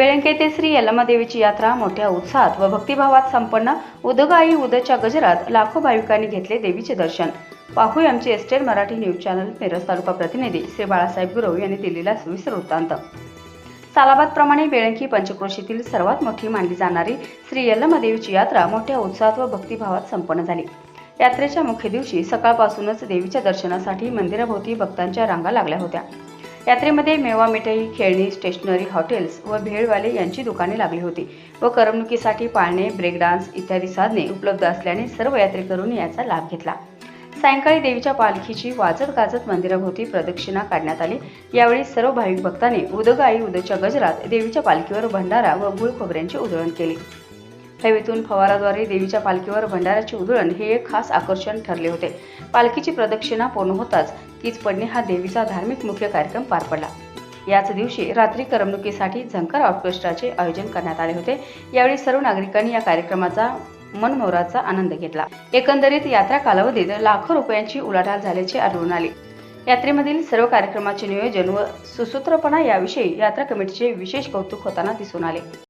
बेळंके येथे श्री यल्लमादेवीची यात्रा मोठ्या उत्साहात व भक्तिभावात संपन्न उदगाई उदच्या गजरात लाखो भाविकांनी घेतले देवीचे दर्शन. पाहू आमचे एसटेल मराठी न्यूज चॅनल मिरज तालुका प्रतिनिधी श्री बाळासाहेब गुरव यांनी दिलेला सविस्तर वृत्तांत. सालाबादप्रमाणे बेळंकी पंचक्रोशीतील सर्वात मोठी मानली जाणारी श्री यल्लमादेवीची यात्रा मोठ्या उत्साहात व भक्तिभावात संपन्न झाली. यात्रेच्या मुख्य दिवशी सकाळपासूनच देवीच्या दर्शनासाठी मंदिराभोवती भक्तांच्या रांगा लागल्या होत्या. यात्रेमध्ये मेवा मिठाई खेळणी स्टेशनरी हॉटेल्स व भेळवाले यांची दुकाने लागली होती व करमणुकीसाठी पाळणे ब्रेक डान्स इत्यादी साधने उपलब्ध असल्याने सर्व यात्रेकरूंनी याचा लाभ घेतला. सायंकाळी देवीच्या पालखीची वाजत गाजत मंदिराभोवती प्रदक्षिणा काढण्यात आली. यावेळी सर्व भाविक भक्तांनी उदग आई उदच्या गजरात देवीच्या पालखीवर भंडारा व गुळ खोबऱ्यांची उधळण केली. हवेतून फवाराद्वारे देवीच्या पालखीवर भंडाऱ्याचे उधळण हे एक खास आकर्षण ठरले होते. पालखीची प्रदक्षिणा पूर्ण होताच कीच पडणे हा देवीचा धार्मिक मुख्य कार्यक्रम पार पडला. याच दिवशी रात्री करमणुकीसाठी झंकार ऑर्केस्ट्राचे आयोजन करण्यात आले होते. यावेळी सर्व नागरिकांनी या कार्यक्रमाचा मनमोराचा आनंद घेतला. एकंदरीत यात्रा कालावधीत लाखो रुपयांची उलाढाल झाल्याचे आढळून आले. यात्रेमधील सर्व कार्यक्रमाचे नियोजन व सुसूत्रपणा याविषयी यात्रा कमिटीचे विशेष कौतुक होताना दिसून आले.